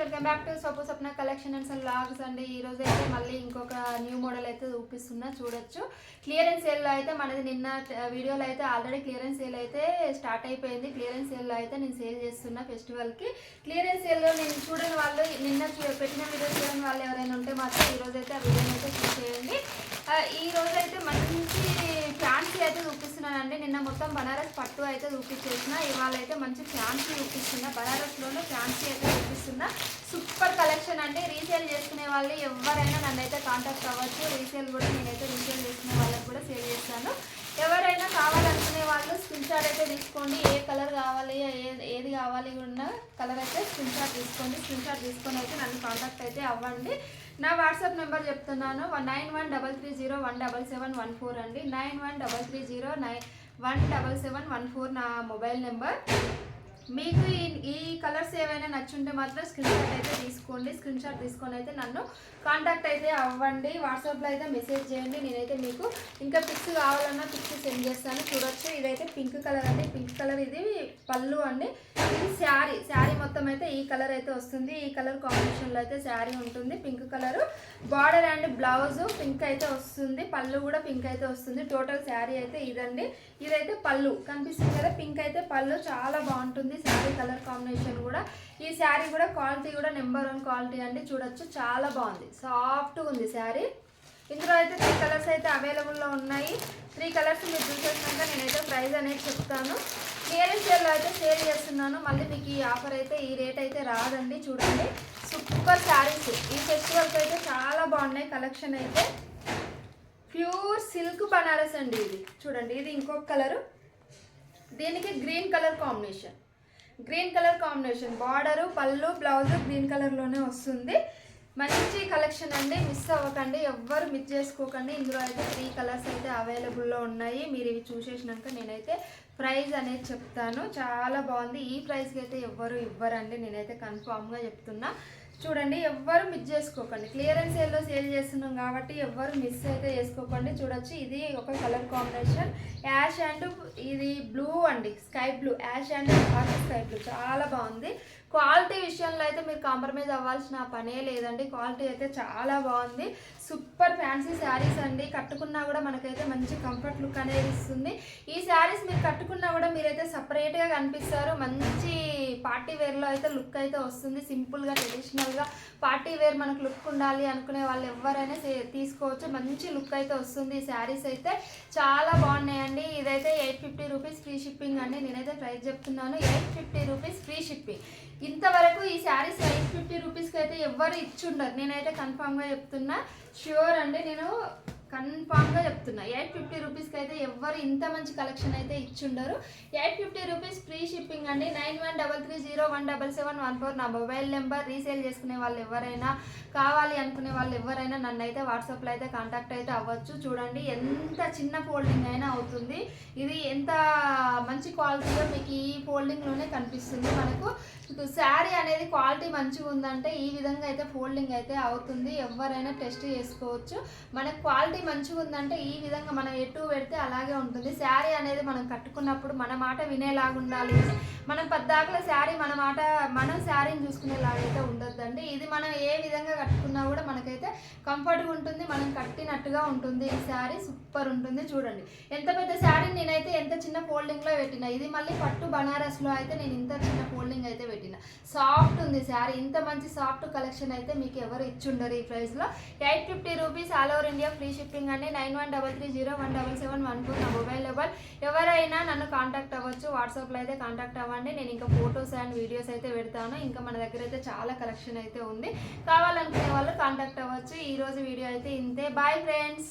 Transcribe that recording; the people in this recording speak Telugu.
వెల్కమ్ బ్యాక్ టు సపోజ్ సప్న కలెక్షన్ అండ్ లాగ్స్ అండి. ఈ రోజు అయితే మళ్ళీ ఇంకొక న్యూ మోడల్ అయితే చూపిస్తున్నా చూడొచ్చు. క్లియరెన్స్ సేల్లో అయితే మనది నిన్న వీడియోలో అయితే ఆల్రెడీ క్లియరెన్స్ సేల్ అయితే స్టార్ట్ అయిపోయింది. క్లియరెన్స్ సేల్లో అయితే నేను సేల్ చేస్తున్నా ఫెస్టివల్కి క్లియరెన్స్ సేల్లో నేను చూడని వాళ్ళు నిన్న పెట్టిన వీడియో చూడని వాళ్ళు ఎవరైనా ఉంటే మాత్రం ఈ రోజైతే అయితే ఆ వీడియోని అయితే చూసేయండి. ఈ రోజు అయితే మంచి ఫ్యాన్సీ అయితే చూపిస్తున్నానండి. నిన్న మొత్తం బనారస్ పట్టు అయితే చూపించేసిన. ఇవాళ అయితే మంచి ఫ్యాన్సీ చూపిస్తున్నా. బనారస్లోనే ఫ్యాన్సీ అయితే చూపిస్తున్నా. సూపర్ కలెక్షన్ అండి. రీసేల్ చేసుకునే వాళ్ళు ఎవరైనా నన్ను అయితే కాంటాక్ట్ అవ్వచ్చు. రీసేల్ కూడా నేనైతే రీసేల్ చేసుకునే వాళ్ళకి కూడా సేల్ చేస్తాను. ఎవరైనా కావాలనుకునే వాళ్ళు షాట్ అయితే తీసుకోండి. ఏ కలర్ కావాలి ఏది కావాలి ఉన్న కలర్ అయితే స్క్రీన్ షాట్ తీసుకోండి. స్క్రీన్ షాట్ తీసుకొని అయితే నన్ను కాంటాక్ట్ అయితే అవ్వండి. నా వాట్సాప్ నెంబర్ చెప్తున్నాను. Nine one double three zero one double seven one four అండి. Nine one double three zero nine one double seven one four నా మొబైల్ నెంబర్. మీకు ఈ ఈ కలర్స్ ఏవైనా నచ్చుంటే మాత్రం స్క్రీన్ షాట్ అయితే తీసుకోండి. స్క్రీన్ షాట్ తీసుకొని అయితే నన్ను కాంటాక్ట్ అయితే అవ్వండి. వాట్సాప్లో అయితే మెసేజ్ చేయండి. నేనైతే మీకు ఇంకా పిక్స్ కావాలన్నా పిక్స్ సెండ్ చేస్తాను. చూడొచ్చు. ఇదైతే పింక్ కలర్ అండి. పింక్ కలర్ ఇది పళ్ళు అండి. ఇది శారీ. శారీ మొత్తం అయితే ఈ కలర్ అయితే వస్తుంది. ఈ కలర్ కాంబినేషన్లో అయితే శారీ ఉంటుంది. Pink colour border and blouse pink అయితే వస్తుంది. పళ్ళు కూడా పింక్ అయితే వస్తుంది. టోటల్ శారీ అయితే ఇదండి. ఇదైతే పళ్ళు. కనిపిస్తుంది కదా? పింక్ అయితే పళ్ళు. చాలా బాగుంటుంది. శారీ కలర్ కాంబినేషన్ కూడా. ఈ శారీ కూడా క్వాలిటీ కూడా నెంబర్ వన్ క్వాలిటీ అండి. చూడొచ్చు చాలా బాగుంది. సాఫ్ట్గా ఉంది శారీ. ఇందులో అయితే త్రీ కలర్స్ అయితే అవైలబుల్లో ఉన్నాయి. త్రీ కలర్స్ మీరు చూసేసినాక నేనైతే ప్రైస్ అనేది చెప్తాను. క్లియరెన్స్ సేల్లో అయితే షేర్ చేస్తున్నాను. మళ్ళీ మీకు ఈ ఆఫర్ అయితే ఈ రేట్ అయితే రాదండి. చూడండి. సూపర్ శారీస్ ఈ ఫెస్టివల్కి అయితే చాలా బాగున్నాయి. కలెక్షన్ అయితే ప్యూర్ సిల్క్ బనారస్ అండి ఇది. చూడండి ఇది ఇంకొక కలరు దీనికి green colour combination green colour combination border పళ్ళు బ్లౌజ్ గ్రీన్ కలర్లోనే వస్తుంది. మంచి కలెక్షన్ అండి. మిస్ అవ్వకండి. ఎవ్వరు మిస్ చేసుకోకండి. ఇందులో అయితే త్రీ కలర్స్ అయితే అవైలబుల్లో ఉన్నాయి. మీరు ఇవి చూసేసినాక నేనైతే ప్రైజ్ అనేది చెప్తాను. చాలా బాగుంది. ఈ ప్రైస్కి అయితే ఎవ్వరు ఇవ్వరండి. నేనైతే కన్ఫామ్గా చెప్తున్నా. చూడండి ఎవ్వరు మిస్ చేసుకోకండి. క్లియరెన్స్ సేల్లో సేల్ చేస్తున్నాం కాబట్టి ఎవ్వరు మిస్ అయితే చేసుకోకండి. చూడొచ్చు ఇది ఒక కలర్ కాంబినేషన్ యాష్ అండ్ ఇది బ్లూ అండి sky blue ash and sky blue చాలా బాగుంది. క్వాలిటీ విషయంలో అయితే మీరు కాంప్రమైజ్ అవ్వాల్సిన పనే లేదండి. క్వాలిటీ అయితే చాలా బాగుంది. సూపర్ ఫ్యాన్సీ శారీస్ అండి. కట్టుకున్నా కూడా మనకైతే మంచి కంఫర్ట్ లుక్ అనేది ఇస్తుంది. ఈ శారీస్ మీరు కట్టుకున్నా కూడా మీరైతే సపరేట్గా కనిపిస్తారు. మంచి పార్టీ వేర్లో అయితే లుక్ అయితే వస్తుంది. సింపుల్గా ట్రెడిషనల్గా పార్టీ వేర్ మనకు లుక్ ఉండాలి అనుకునే వాళ్ళు ఎవరైనా తీసుకోవచ్చు. మంచి లుక్ అయితే వస్తుంది ఈ శారీస్ అయితే. చాలా బాగున్నాయండి. ఇదైతే eight fifty rupees free shipping అండి. నేనైతే ప్రైస్ చెప్తున్నాను. Eight fifty rupees free shipping ఇంతవరకు ఈ శారీస్ ఎయిట్ ఫిఫ్టీ రూపీస్కి అయితే ఎవ్వరు ఇచ్చుండరు. నేనైతే కన్ఫామ్గా చెప్తున్నా. ష్యూర్ అండి నేను కన్ఫామ్గా చెప్తున్నా. ఎయిట్ ఫిఫ్టీ రూపీస్కి అయితే ఎవ్వరు ఇంత మంచి కలెక్షన్ అయితే ఇచ్చుండరు. Eight fifty rupees free shipping అండి. Nine one double three zero one double seven one four నా మొబైల్ నెంబర్ రీసేల్ చేసుకునే వాళ్ళు ఎవరైనా కావాలి అనుకునే వాళ్ళు ఎవరైనా నన్ను అయితే వాట్సాప్లో అయితే కాంటాక్ట్ అయితే అవ్వచ్చు. చూడండి ఎంత చిన్న ఫోల్డింగ్ అయినా అవుతుంది. ఇది ఎంత మంచి క్వాలిటీలో మీకు ఈ ఫోల్డింగ్లోనే కనిపిస్తుంది మనకు. శారీ అనేది క్వాలిటీ మంచిగా ఉందంటే ఈ విధంగా అయితే ఫోల్డింగ్ అయితే అవుతుంది. ఎవరైనా టెస్ట్ చేసుకోవచ్చు. మనకు క్వాలిటీ మంచిగా ఉందంటే ఈ విధంగా మనం ఎటు పెడితే అలాగే ఉంటుంది. శారీ అనేది మనం కట్టుకున్నప్పుడు మన మాట వినేలాగా ఉండాలి. మనం పద్దాకల శారీ మన మాట మనం శారీని చూసుకునేలాగైతే ఉండొద్దండి. ఇది మనం ఏ విధంగా కట్టుకున్నా కూడా మనకైతే కంఫర్ట్గా ఉంటుంది మనం కట్టినట్టుగా ఉంటుంది. ఈ శారీ సూపర్ ఉంటుంది చూడండి. ఎంత పెద్ద శారీ నేనైతే ఎంత చిన్న ఫోల్డింగ్లో పెట్టిన ఇది మళ్ళీ పట్టు బనారస్లో అయితే నేను ఇంత చిన్న ఫోల్డింగ్ అయితే పెట్టిన. సాఫ్ట్ ఉంది శారీ ఇంత మంచి సాఫ్ట్ కలెక్షన్ అయితే మీకు ఎవరు ఇచ్చుండరు ఈ ప్రైస్లో eight fifty rupees all over India free shipping అండి. Nine one double three zero one double seven one four నా మొబైల్ నెంబర్ ఎవరైనా నన్ను కాంటాక్ట్ అవ్వచ్చు వాట్సాప్లో అయితే కాంటాక్ట్ అవ్వచ్చు. అవ్వండి నేను ఇంకా ఫొటోస్ అండ్ వీడియోస్ అయితే పెడతాను. ఇంకా మన దగ్గర అయితే చాలా కలెక్షన్ అయితే ఉంది. కావాలనుకునే వాళ్ళు కాంటాక్ట్ అవ్వచ్చు. ఈరోజు వీడియో అయితే ఇంతే. Bye friends.